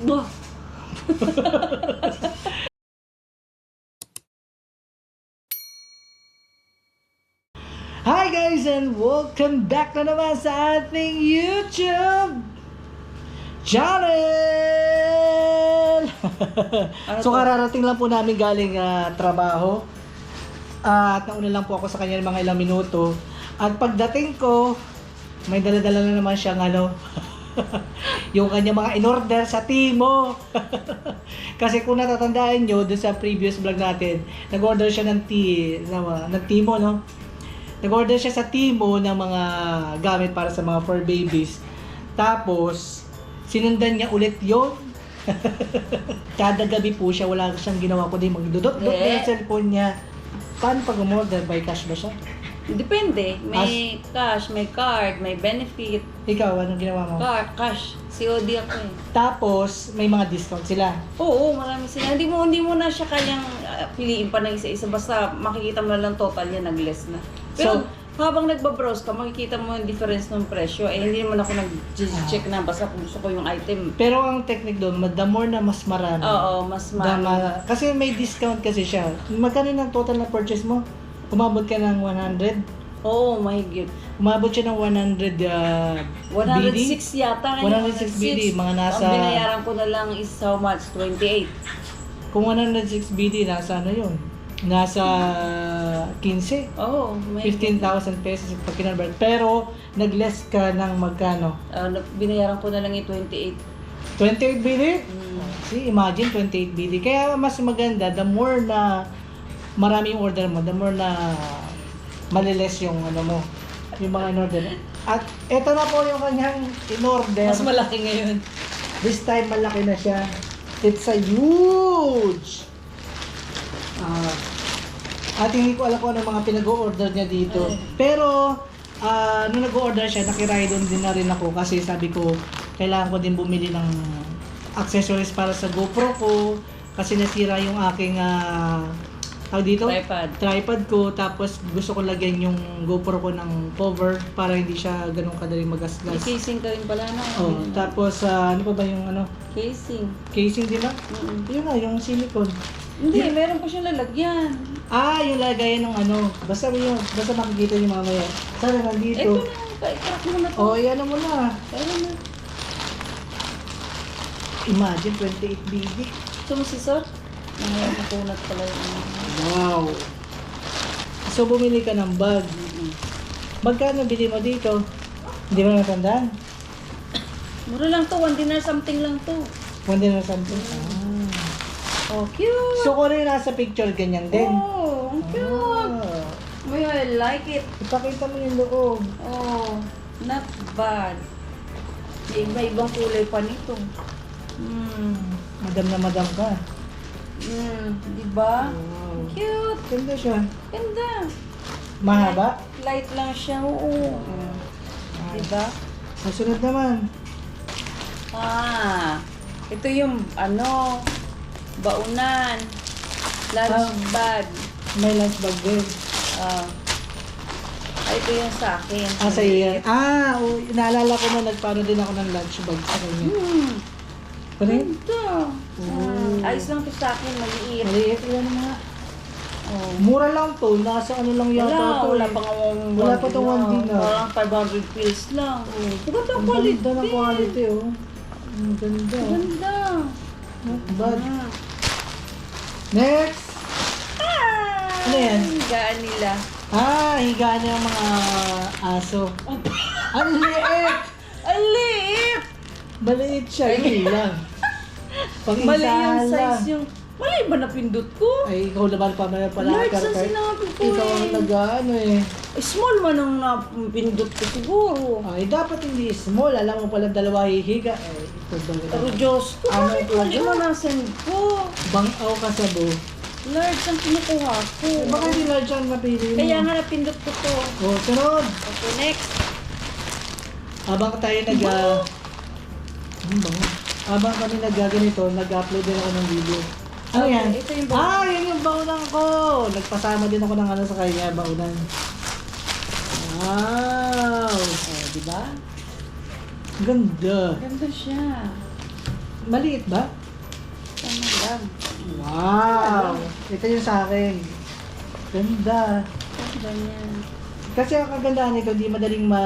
Bah. Hi guys and welcome back na naman sa ating YouTube channel! so to? kararating lang po namin galing ah, trabaho at nauna lang po ako sa kanya ng mga ilang minuto at pagdating ko may daladala na naman siyang ano yung kanya mga in-order sa Timo. Kasi kung natatandaan nyo, doon sa previous vlog natin, nag-order siya ng, ti, ng, ng Timo, no? Nag-order siya sa Timo ng mga gamit para sa mga fur babies. Tapos, sinundan niya ulit yon Kada gabi po siya, wala siyang ginawa kundi magdudot-dot na Eh. yung cellphone niya. Paano pag umorder? By cash ba siya? Depende. May cash, may card, may benefit. Ikaw, anong ginawa mo? Car, cash. COD ako eh. Tapos, may mga discount sila. Oo, marami sila. Hindi mo, hindi mo na siya kayang ah, piliin pa ng isa-isa. Basta makikita mo na lang total yan, nag-less na. Pero habang nagbabrowse ka, makikita mo yung difference ng presyo. Eh, hindi naman ako nag-check na basta kung gusto ko yung item. Pero ang technique doon, the more na mas marami. Oo, mas the marami. ma- kasi may discount kasi siya. Magkano ng total na purchase mo? Umabot ka ng 100? Oo, mahigit. Umabot siya ng 100 uh, 106 BD? yata. 106 BD, mga nasa- Ang binayaran ko na lang is how much? 28. Kung 106 BD, nasa ano yun? Nasa 15. Oo, may 15,000 pesos pag kinonvert. Pero, nag-less ka ng magkano? Ah, binayaran ko na lang yung 28. 28 BD? Mm. See, imagine 28 BD. Kaya mas maganda, the more na marami yung order mo, the more na maliles yung ano mo, yung mga in-order. At eto na po yung kanyang in-order. Mas malaki ngayon. This time malaki na siya. It's a huge! Ah, at hindi ko alam kung ano mga pinag-order niya dito. Ay. Pero, ah, nung nag-order siya, nakiride din na rin ako kasi sabi ko, kailangan ko din bumili ng accessories para sa GoPro ko kasi nasira yung aking ah, tawag dito? Tripod. tripod ko tapos gusto ko lagyan yung GoPro ko ng cover para hindi siya ganun kadaling May magasgas. casing ka rin pala na. Oh, tapos ah, ano pa ba yung ano? Casing. Casing din na? Mm-mm. Yun na, yung silicone. Hindi, meron pa siyang lalagyan. Ah, yung lagayan ng ano. Basta yun, basta makikita niyo mamaya. Sana Ito nandito. na, i-crack mo na to. Oh, yan mo na. Ayun na. Imagine 28 BD. Ito mo si Sir? May nakunat pala yung ano. Wow. So bumili ka ng bag. Magkano bili mo dito? Hindi mo natandaan? Mura lang to, one dinner something lang to. One din or something. Ah. Oh, cute! So kung ano yung nasa picture, ganyan din. Oh, ang cute! Ah. May I like it. Ipakita mo yung loob. Oh, not bad. Iba-ibang kulay pa nito. Hmm. Madam na madam ka. Hmm, di ba? Wow. Cute! Ganda siya. Ganda! Mahaba? Light lang siya, oo. Di ba? Kasunod naman. Ah, ito yung ano, baunan, lunch Ah. bag. May lunch bag din. Ah, ay, ito yung sa akin. Ah, sa iyo yan. Ah, oh, naalala ko na nagpano din ako ng lunch bag sa kanya. Hmm, Ganda. Oh. Ah, ayos lang to sa akin, maliit. Maliit yan mga. Oh. Mura lang to. Nasa ano lang yata Wala, to. wala eh. pa nga one Wala pa to one dinar. Parang 500 pills lang. Oh, Ganda ang Ang quality. ganda ng quality oh. Ang ganda. Ganda. Not bad. Ah. Next! Ah, Ano yan? higaan nila. Ah, higaan niya ang mga aso. Ang liit! Ang liit! Maliit siya. Yun lang. Pag Mali yung size yung... Mali ba napindot ko? Ay, ikaw naman pa na pala. Large ang Kar- sinabi ko Ikaw ang eh. nag-ano eh. Eh, Small man ang napindot ko siguro. Ay, dapat hindi small. Alam mo pala dalawa hihiga. Eh, ito? Pero Diyos ko, Ano bakit yung mali mo nasend ko? Bangaw ka sa bo. Large ang kinukuha ko. Baka hindi large ang napili mo. Kaya nga napindot ko to. Oh, sunod. Okay, next. Habang tayo nag... Uh, bango. Habang kami naggaganito, nag-upload din ako ng video. Ano Okay, yan? ito yung baunan. Ah, yan yung baunan ko! Nagpasama din ako ng ano sa kanya, baunan. Wow! Oh, di ba? Ganda. Ganda siya. Maliit ba? Ano lang. Wow! Ito yung sa akin. Ganda. Ganyan. Kasi ang kagandahan nito, di madaling ma...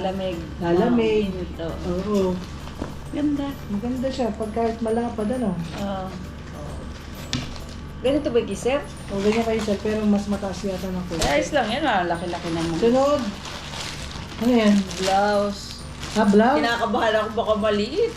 Lamig. Lalamig. Oh, ito. Oo. Ganda. Maganda siya. Pag kahit malapad, ano? Oo. Ganito ba gisip? O ganyan kayo sir, pero mas mataas yata ng kulay. ayos lang yan. Ah. Laki-laki naman. Sunod. Ano yan? Blouse. Ah, blouse? Kinakabahan ako baka maliit.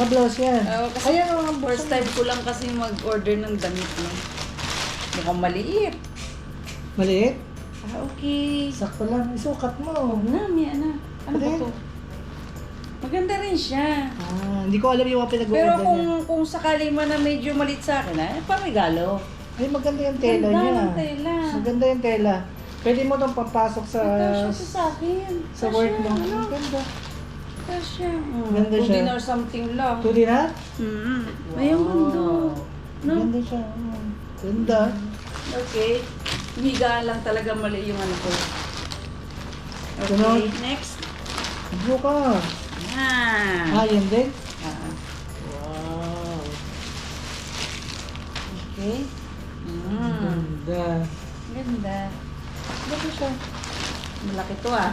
Ah, blouse yan. Oo, kasi Ayan oh, ang First time ko lang kasi mag-order ng damit no. Mukhang maliit. Maliit? Ah, okay. Sakto lang. Isukat mo. Oo na, may ano. Ano ba to? Maganda rin siya. Ah, hindi ko alam yung mga pinag Pero kung kung sakali man na medyo malit sa akin, ah, parigalo. Ay, maganda yung tela Ganda niya. ng tela. Maganda yung tela. Pwede mo itong papasok sa... Kasya to sa akin. sa work mo. Ano? Ang Ganda. Kasya. Mm, Ganda two siya. dinner something lang. Tuloy na? Mm-hmm. Ayun, ganda. No? Ganda siya. Ganda. Okay. Higaan lang talaga mali yung ano ko. Okay, Sunod. next. Blue ka. Ah. Ah, yan din? Ah, Wow. okay. Mm. Ganda. Ganda. Ganda siya. Malaki to ah.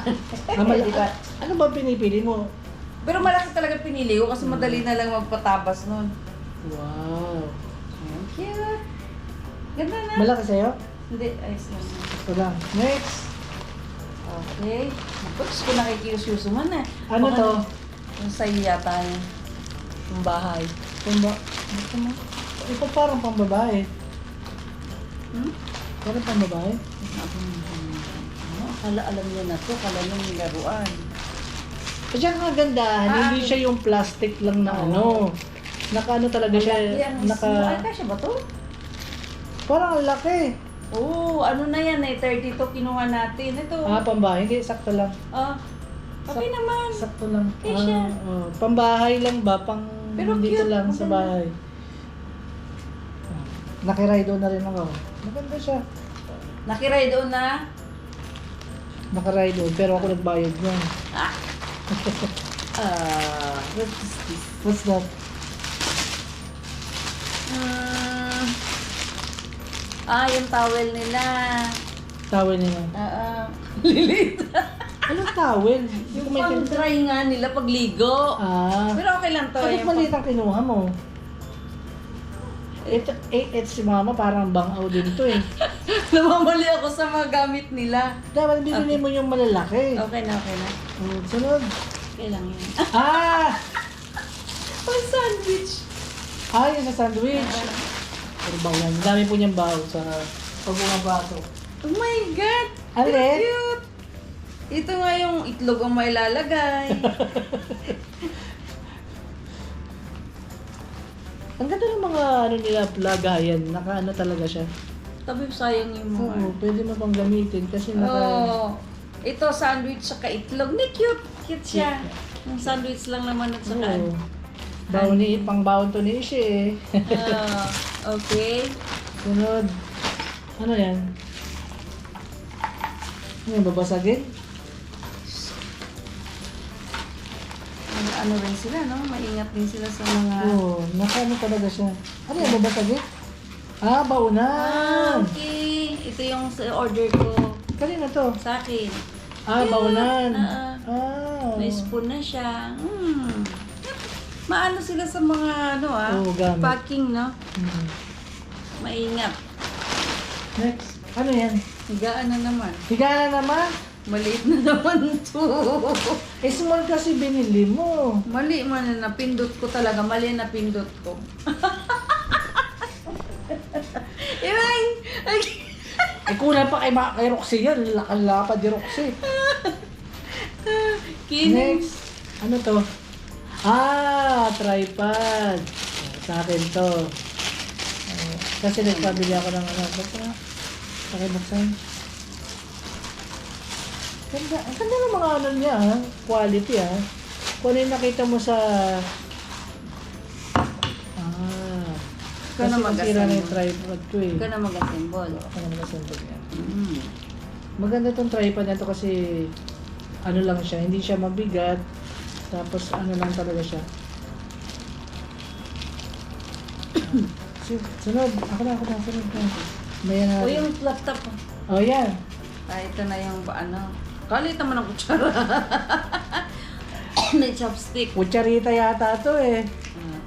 Ah, mala- ano ba pinipili mo? Pero malaki talaga pinili ko kasi madali na lang magpatabas nun. Wow. Ang cute. Ganda na. Malaki sa'yo? Hindi, ayos lang. Ito lang. Next. Okay. Oops, kung nakikiusyuso man eh. Ano to? Yung sa'yo yata yun. Yung bahay. Pamba. Ito mo. Ito parang pambabae. Hmm? Parang pambabae. Ano? Akala alam niya na to. Akala niya yung laruan. Siya ang kagandahan, Ah, hindi siya yung plastic lang na ano. Naka ano talaga siya, naka... Ay, kasya ba to? Parang ang laki. Oo, ano na yan eh. 32 kinuha natin. Ito. Ah, pambahay. Hindi, sakto lang. Ah, okay naman. Sakto lang. Siya. Ah, oh. Pambahay lang ba? Pang Pero dito cute, lang sa maganda. bahay. Ah, Nakirido na rin ako. Maganda siya. Nakiray doon na. Nakarido. Pero ako nagbayad niyan. Ah. Ah, what is this? What's that? Hmm. Ah, yung towel nila. Towel niya. Ah, ah. Lilit. Anong towel? yung may pang dry nga nila pag ligo. Ah. Pero okay lang to. Bakit yung maliit ang kinuha mo? Ito, eh, ito si mama parang bangaw din to eh. Namamali ako sa mga gamit nila. Dapat bibili mo yung malalaki. Okay na, okay na. Oh, sunod. Okay lang yun. Ah! Pang sandwich. Ah, yun sa sandwich. Pero bawo yan. Dami po niyang bawo sa pag bumabato. Oh my God! Alin? Cute! Ito nga yung itlog ang may lalagay. Ang ganda ng mga ano nila lagayan. Naka ano talaga siya. Tabi sayang yung mga. Oo, pwede mo pang gamitin kasi naka... Oh, ito sandwich saka itlog. Ni cute. Cute siya. Yung sandwich lang naman at saka. Oo. Bawo ni, pang bawon to ni Ishi eh. Ah, okay. Sunod. Ano yan? Ano babasagin? Ano, ano rin sila, no? Maingat din sila sa mga... Oo, naka ano talaga siya. Ano yan, babasagin? Ah, Ah, baunan! okay. Ito yung sa order ko Kanina to? sa akin. Ah, Cute. baunan. Ah, Ah. May spoon na siya. Hmm. Maano sila sa mga ano ah, gamit. packing no? Hmm. Maingat. Next. Ano yan? Higaan na naman. Higa na naman. Maliit na naman to. Eh, small kasi binili mo. Mali man na napindot ko talaga. Mali na pindot ko. Ay! Eh, kulang pa kay, Ma- kay Roxy yan. Lakalapad ni Roxy. Kining. Next. Ano to? Ah, tripod. Sa akin to. Ah, kasi nagpabili ako ng ano. Basta. Pakibuksan. Ganda. Ang ganda ng mga ano niya, ha? Quality, ha? Kung ano yung nakita mo sa... Ah. Ikaw na Kasi nasira na yung mag-assemble. tripod ko, eh. Ikaw na mag-assemble. Ako na mag-assemble yan. Mm. Maganda tong tripod na to kasi ano lang siya, hindi siya mabigat. Tapos ano lang talaga siya. Su- Sunod. Ako na, ako na. Sunod na. Bayan O natin. yung laptop. Oh, yan. Ah, ito na yung ba- ano. Kalit naman ang kutsara. May chopstick. Kutsarita yata to eh. Ah,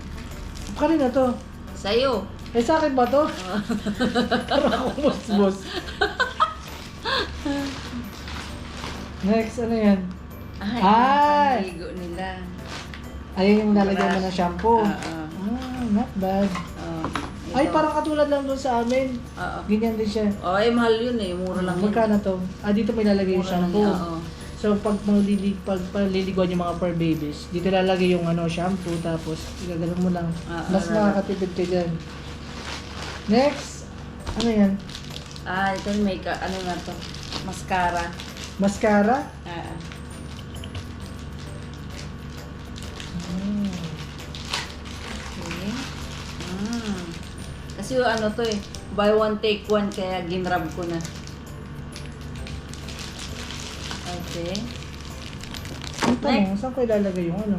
Kanina to. sa'yo. Eh, sa akin ba to? Ah. Parang akong musmos. Next, ano yan? Ay, Ay! nila. Ayun yung lalagyan mo ng shampoo. Ah, ah. Ah, not bad. Ay, parang katulad lang doon sa amin. Oo. Ganyan din siya. Oh, eh, mahal yun eh. Mura lang yun. Magkano to? Ah, dito may lalagay yung Mura lang shampoo. yun, oo. So, pag malililig, pag paliliguan yung mga fur babies, dito lalagay yung ano, shampoo, tapos igagalan mo lang. Ah, Mas ah, makakatipid ka dyan. Next, ano yan? Ah, ito yung make ano nga to? Mascara. Mascara? Ah, ah. Hmm. Okay. Mm. Kasi yung ano to eh, buy one take one kaya ginrab ko na. Okay. Ang tanong, saan ko ilalagay yung ano?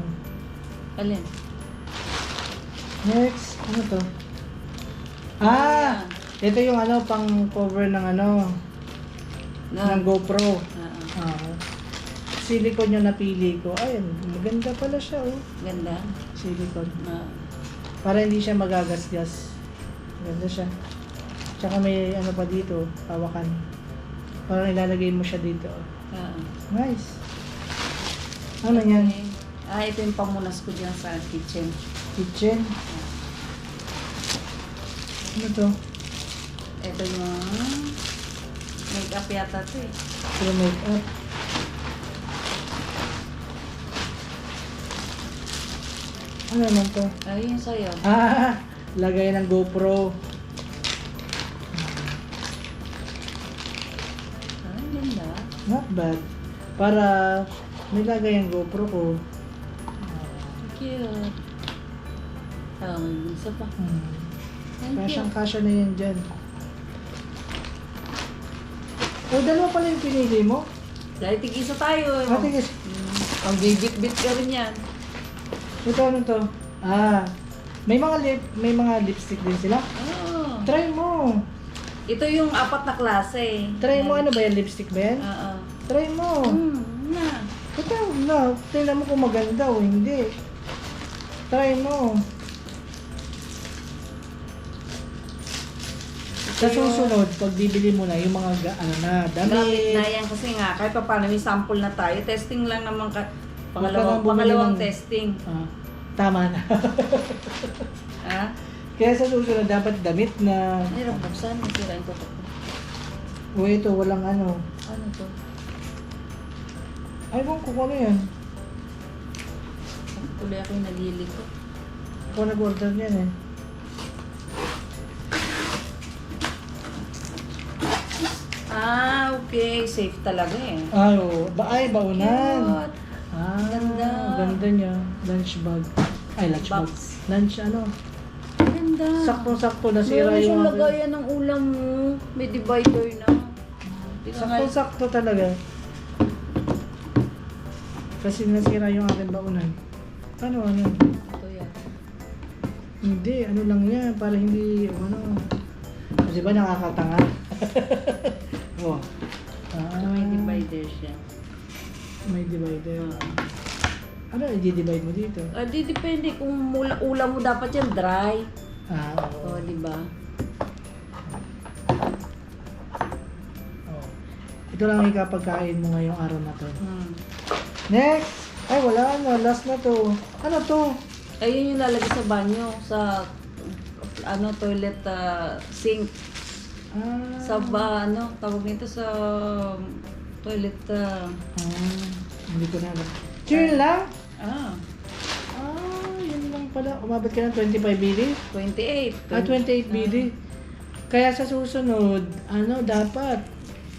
Alin? Next, ano to? Ah! Ito yung ano, pang cover ng ano, No. ng GoPro. Ah, ah. Ah. Silicone yung napili ko. Ay, maganda pala siya, oh. Ganda. Silicone. Ah. Para hindi siya magagasgas. Ganda siya. Tsaka may ano pa dito, hawakan. Parang ilalagay mo siya dito. Ah. Nice. Ano yan? Ah, ito yung pamunas ko dyan sa kitchen. Kitchen. Ano to? Ito yung makeup yata to eh. Para makeup. Ano naman to? Ay, yun sa'yo. Ah, lagay ng GoPro. Ah, ganda. Not bad. Para may lagay ang GoPro ko. Cute. Ah, may isa pa. Hmm. Thank you. Kasyang kasya na yan dyan. O, dalawa pala yung pinili mo? Dahil tig-isa tayo. Ate, guys, Hmm. Pang bibit-bit ka rin yan. ito ano to? Ah, may mga lip, may mga lipstick din sila. Oh. Try mo. Ito yung apat na klase. Try mo, ano ba yan? Lipstick ba yan? Oo. Try mo. Hmm, na. Ito, na. Tingnan mo kung maganda o hindi. Try mo. Sa susunod, pag bibili mo na yung mga ga, ano na, Gamit na damit. yan kasi nga, kahit pa paano may sample na tayo. Testing lang naman ka. Huwag ka Pangalawang, nang bumili pangalawang ng- testing. Ah, tama na. Ha? Kaya sa susunod, dapat damit na. Masirain ko to. O ito, walang ano. Ano to? Ay, kung kung ano yan. Tuloy ako yung nalilito. Ako nag-order niyan eh. Ah, okay. Safe talaga eh. Ay. Ba ay, baunan. Cute. Ah, Ganda. Ganda niya. Lunch bag. Ay, lunch. Box. Lunch ano. Ganda. Saktong-sakto nasira Meron yung... siyang lagayan ng ulam mo. May divider na. Nga- Saktong-sakto talaga. Kasi nasira yung akin baunan. Ano, ano? Ito yan. Hindi, ano lang yan. Para hindi, ano... Kasi ba nakakatanga? oh. Ah, May divider siya. May divider. Ano, i-divide mo dito? Ah, di depende kung mula, ulam mo dapat yan dry. Ah, oo. O, di ba? Oh. Ito lang ikapagkain mo ngayong araw na to. Hmm. Next! Ay, wala na. Last na to. Ano to? Ayun yung lalagay sa banyo, sa ano toilet ah, sink. Ah, Sa ba, ano, tawag nito sa toilet ah, ah, hindi ko na alam. Yun lang? Ah, Ah, yun lang pala. Umabot ka ng 25 BD? 28. Ah, 28 BD. Kaya sa susunod, ano, dapat,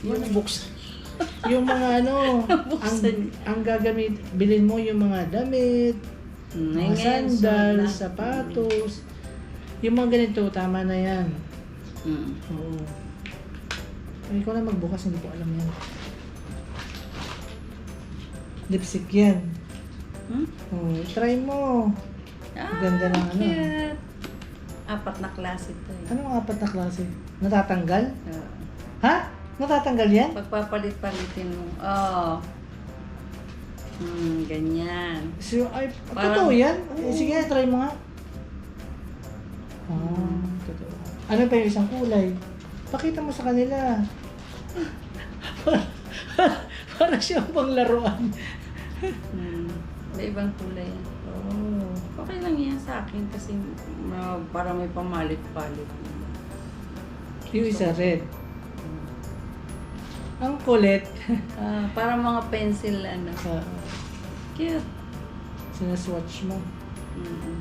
Yun, buksan. yung mga ano, ang, Buksan. ang gagamit, bilhin mo yung mga damit, Hmm, mga ngayon, sandals, suot na. sapatos, yung mga ganito, tama na yan. Hmm. Oo. Ay, ikaw na magbukas, hindi ko alam yan. Lipstick yan. Hmm? Oh, try mo. Ah, Ganda ng ano. cute. Apat na klase to eh. Anong apat na klase? Natatanggal? Oo. Ha? Natatanggal yan? Pagpapalit-palitin mo. Oo. Hmm, ganyan. So, ay, Parang- totoo yan? Eh, Sige, try mo nga. Ah, totoo. Ano pa yung isang kulay? Pakita mo sa kanila. Para siyang pang laruan. Hmm. May ibang kulay. Oh. Okay lang yan sa akin kasi uh, para may pamalit-palit. Yung isa red. Ang kulit. Ah, para mga pencil ano. uh, Cute. sinaswatch mo. Mm.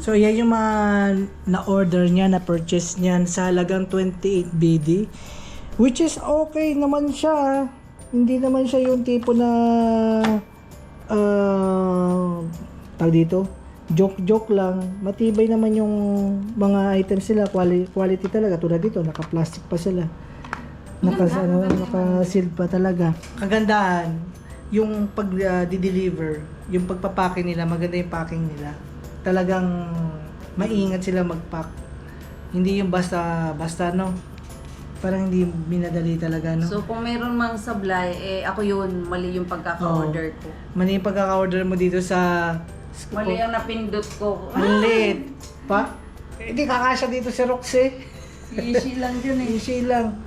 So, yan yung mga na-order niya, na-purchase niyan sa halagang 28 BD. Which is okay naman siya. Hindi naman siya yung tipo na uh, tawag dito, joke-joke lang. Matibay naman yung mga items sila, quality, quality talaga. Tulad dito, naka-plastic pa sila. Naka, ano, naka-sealed pa talaga. Kagandaan, yung pag-deliver, yung pagpapake nila, maganda yung packing nila. Talagang maingat sila mag-pack. Hindi yung basta, basta no. Parang hindi minadali talaga, no. So kung mayroon mang sablay, eh ako yun, mali yung pagkaka-order ko. Mali yung pagkaka-order mo dito sa... Mali ang napindot ko. Ang late. Pa? Eh, Hindi kakasya dito si Roxy. Easy lang dyan eh. Easy lang.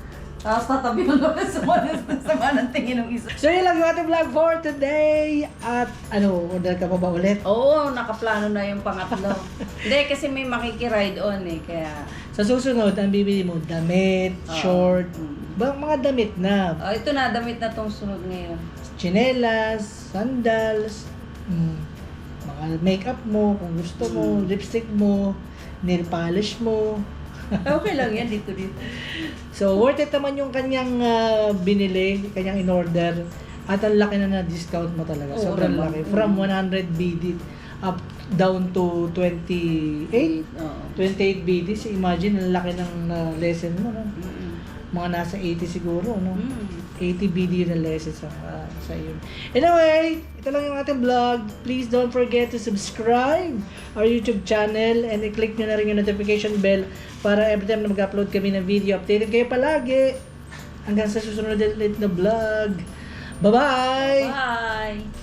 Tapos tatabi mo naman sa mga sa mga ng tingin ng isa. So yun lang yung ating vlog for today. At ano, order ka pa ba ulit? Oo, nakaplano na yung pangatlo. Hindi, kasi may makikiride on eh, kaya... Sa susunod, ang bibili mo, damit, Oo. short, Mm. ba, mga damit na. Oh, ito na, damit na tong sunod ngayon. Chinelas, sandals, mm, mga makeup mo, kung gusto mo, lipstick mo, nail polish mo. Okay lang yan, dito dito. So, worth it naman yung kanyang ah, binili, kanyang in-order. At ang laki na na-discount mo talaga. Oo Sobrang naman. laki. From 100 BD up down to 28. Oo. 28 BD. So, imagine, ang laki ng ah, lesson mo. No? Mga nasa 80 siguro. No? Mm. 80 BD na lesson sa, ah, sa iyo. Anyway, ito lang yung ating vlog. Please don't forget to subscribe our YouTube channel and i-click nyo na rin yung notification bell para every time na mag-upload kami ng video, updated kayo palagi. Hanggang sa susunod ulit na vlog. Bye-bye! Bye!